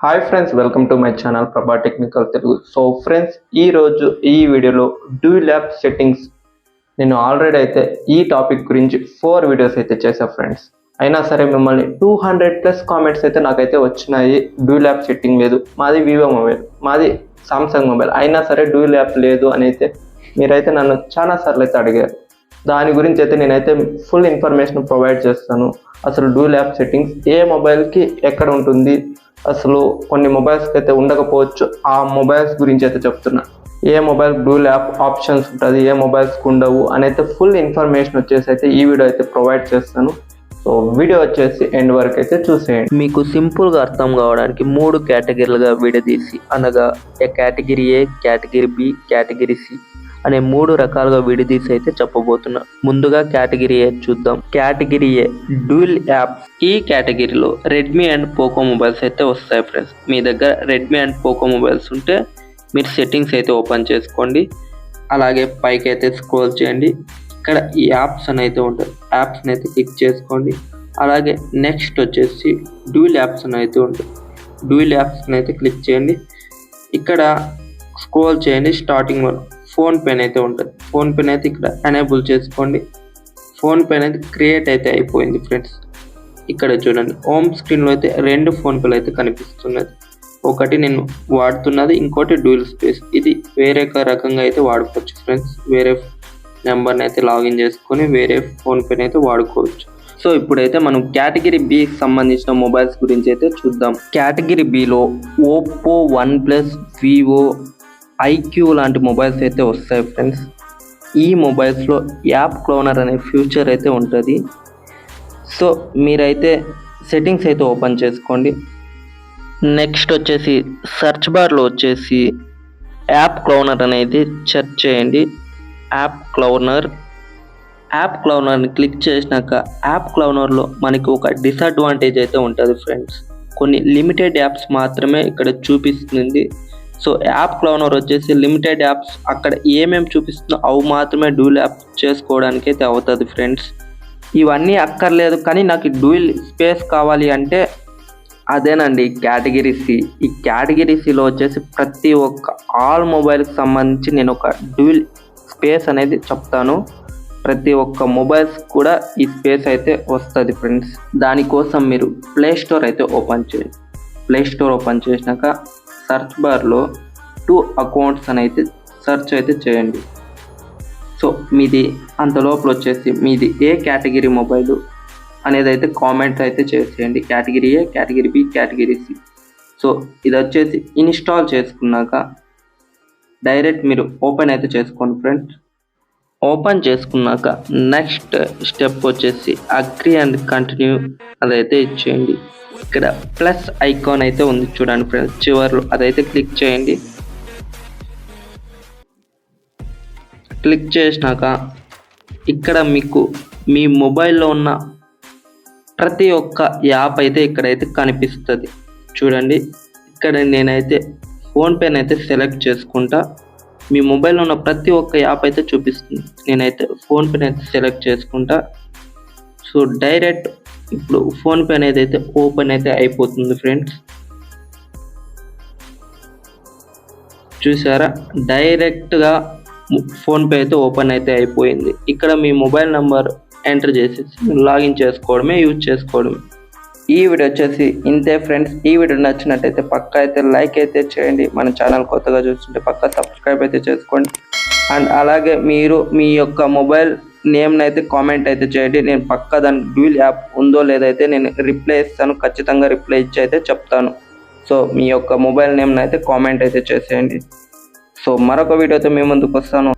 Hi friends welcome to my channel Prabha technical Telugu so friends ఈ రోజు ఈ వీడియోలో డూ ల్యాబ్ సెట్టింగ్స్ నేను ఆల్రెడీ అయితే ఈ టాపిక్ గురించి ఫోర్ వీడియోస్ అయితే చేశా ఫ్రెండ్స్ అయినా సరే మిమ్మల్ని టూ హండ్రెడ్ ప్లస్ కామెంట్స్ అయితే నాకైతే వచ్చినాయి డూ ల్యాబ్ సెట్టింగ్ లేదు. మాది వివో మొబైల్ మాది సామ్సంగ్ మొబైల్ అయినా సరే డూ ల్యాబ్ లేదు అని అయితే మీరైతే నన్ను చాలా సార్లు అయితే అడిగారు. దాని గురించి అయితే నేనైతే ఫుల్ ఇన్ఫర్మేషన్ ప్రొవైడ్ చేస్తాను. అసలు డూ యాప్ సెట్టింగ్స్ ఏ మొబైల్కి ఎక్కడ ఉంటుంది? అసలు కొన్ని మొబైల్స్కి అయితే ఉండకపోవచ్చు. ఆ మొబైల్స్ గురించి అయితే చెప్తున్నా. ఏ మొబైల్ డూ యాప్ ఆప్షన్స్ ఉంటుంది? ఏ మొబైల్స్కి ఉండవు? అని అయితే ఫుల్ ఇన్ఫర్మేషన్ వచ్చేసి అయితే ఈ వీడియో అయితే ప్రొవైడ్ చేస్తాను. సో వీడియో వచ్చేసి ఎండ్ వరకు అయితే చూసేయండి. మీకు సింపుల్గా అర్థం కావడానికి మూడు కేటగిరీలుగా విడదీసి అనగా A category A category B category C అనే మూడు రకాలుగా విడిదీసి అయితే చెప్పబోతున్నా. ముందుగా కేటగిరీ ఏ చూద్దాం. Category A dual app. ఈ కేటగిరీలో రెడ్మీ అండ్ పోకో మొబైల్స్ అయితే వస్తాయి ఫ్రెండ్స్. మీ దగ్గర రెడ్మీ అండ్ పోకో మొబైల్స్ ఉంటే మీరు సెట్టింగ్స్ అయితే ఓపెన్ చేసుకోండి. అలాగే పైకి అయితే స్క్రోల్ చేయండి. ఇక్కడ ఈ యాప్స్ అని అయితే ఉంటుంది యాప్స్ని అయితే క్లిక్ చేసుకోండి. అలాగే నెక్స్ట్ వచ్చేసి డ్యూల్ యాప్స్ అని అయితే ఉంటుంది డ్యూల్ యాప్స్ని అయితే క్లిక్ చేయండి. ఇక్కడ స్క్రోల్ చేయండి స్టార్టింగ్లో. ఫోన్ పేన్ అయితే ఉంటుంది. ఫోన్ పేన్ అయితే ఇక్కడ ఎనేబుల్ చేసుకోండి. ఫోన్ పేన్ అయితే క్రియేట్ అయితే అయిపోయింది ఫ్రెండ్స్. ఇక్కడ చూడండి హోమ్ స్క్రీన్లో అయితే రెండు ఫోన్ పేలు అయితే కనిపిస్తున్నది. ఒకటి నేను వాడుతున్నది ఇంకోటి డ్యూల్ స్పేస్. ఇది వేరే ఒక రకంగా అయితే వాడుకోవచ్చు ఫ్రెండ్స్. వేరే నెంబర్ని అయితే లాగిన్ చేసుకొని వేరే ఫోన్ పేని అయితే వాడుకోవచ్చు. సో ఇప్పుడైతే మనం కేటగిరీ బికి సంబంధించిన మొబైల్స్ గురించి అయితే చూద్దాం. Category below Oppo OnePlus Vivo iQOO లాంటి మొబైల్స్ అయితే వస్తాయి ఫ్రెండ్స్. ఈ మొబైల్స్లో యాప్ క్లోనర్ అనే ఫ్యూచర్ అయితే ఉంటుంది. సో మీరైతే సెట్టింగ్స్ అయితే ఓపెన్ చేసుకోండి. నెక్స్ట్ వచ్చేసి సెర్చ్ బార్లో వచ్చేసి యాప్ క్లోనర్ అనేది సెర్చ్ చేయండి. App cloner. యాప్ క్లౌనర్ని క్లిక్ చేసినాక యాప్ క్లౌనర్లో మనకి ఒక డిసడ్వాంటేజ్ అయితే ఉంటుంది ఫ్రెండ్స్. కొన్ని లిమిటెడ్ యాప్స్ మాత్రమే ఇక్కడ చూపిస్తుంది. సో యాప్ క్లౌనర్ వచ్చేసి లిమిటెడ్ యాప్స్ అక్కడ ఏమేమి చూపిస్తుందో అవి మాత్రమే డూల్ యాప్ చేసుకోవడానికి అయితే అవుతుంది ఫ్రెండ్స్. ఇవన్నీ అక్కర్లేదు కానీ నాకు డూయిల్ స్పేస్ కావాలి అంటే అదేనండి కేటగిరీ సి. ఈ కేటగిరీ సిలో వచ్చేసి ప్రతి ఒక్క ఆల్ మొబైల్కి సంబంధించి నేను ఒక డ్యూల్ స్పేస్ అనేది చెప్తాను. ప్రతి ఒక్క మొబైల్స్ కూడా ఈ స్పేస్ అయితే వస్తుంది ఫ్రెండ్స్. దానికోసం మీరు ప్లే స్టోర్ అయితే ఓపెన్ చేయండి. ప్లే స్టోర్ ఓపెన్ చేసినాక సర్చ్ బార్లో టూ అకౌంట్స్ అని అయితే సెర్చ్ అయితే చేయండి. సో మీది అంత లోపల వచ్చేసి మీది ఏ కేటగిరీ మొబైల్ అనేది అయితే కామెంట్స్ అయితే చేసేయండి category A category B category C. So ఇది వచ్చేసి ఇన్స్టాల్ చేసుకున్నాక డైరెక్ట్ మీరు ఓపెన్ అయితే చేసుకోండి ఫ్రెండ్స్. ఓపెన్ చేసుకున్నాక నెక్స్ట్ స్టెప్ వచ్చేసి అగ్రి అండ్ కంటిన్యూ అదైతే ఇచ్చేయండి ఇక్కడ ప్లస్ ఐకాన్ అయితే ఉంది చూడండి ఫ్రెండ్స్ చివర్లో అదైతే క్లిక్ చేయండి. క్లిక్ చేసినాక ఇక్కడ మీకు మీ మొబైల్లో ఉన్న ప్రతి ఒక్క యాప్ అయితే ఇక్కడైతే కనిపిస్తుంది. చూడండి ఇక్కడ నేనైతే ఫోన్పేని అయితే సెలెక్ట్ చేసుకుంటా. మీ మొబైల్లో ఉన్న ప్రతి ఒక్క యాప్ అయితే చూపిస్తుంది. నేనైతే ఫోన్పేని అయితే సెలెక్ట్ చేసుకుంటా. సో డైరెక్ట్ ఇప్పుడు ఫోన్పే అనేది అయితే ఓపెన్ అయితే అయిపోతుంది ఫ్రెండ్స్. చూసారా? డైరెక్ట్గా ఫోన్పే అయితే ఓపెన్ అయితే అయిపోయింది. ఇక్కడ మీ మొబైల్ నెంబర్ ఎంటర్ చేసేసి లాగిన్ చేసుకోవడమే యూజ్ చేసుకోవడమే. ఈ వీడియో వచ్చేసి ఇంతే ఫ్రెండ్స్. ఈ వీడియో నచ్చినట్టయితే పక్క అయితే లైక్ అయితే చేయండి. మన ఛానల్ కొత్తగా చూస్తుంటే పక్క సబ్స్క్రైబ్ అయితే చేసుకోండి. అండ్ అలాగే మీరు మీ యొక్క మొబైల్ నేమ్ని అయితే కామెంట్ అయితే చేయండి. నేను పక్క దాని డ్యూల్ యాప్ ఉందో లేదైతే నేను రిప్లై ఇస్తాను. ఖచ్చితంగా రిప్లై ఇచ్చి అయితే చెప్తాను. సో మీ యొక్క మొబైల్ నేమ్ని అయితే కామెంట్ అయితే చేసేయండి. సో మరొక వీడియోతో మీ ముందుకు వస్తాను.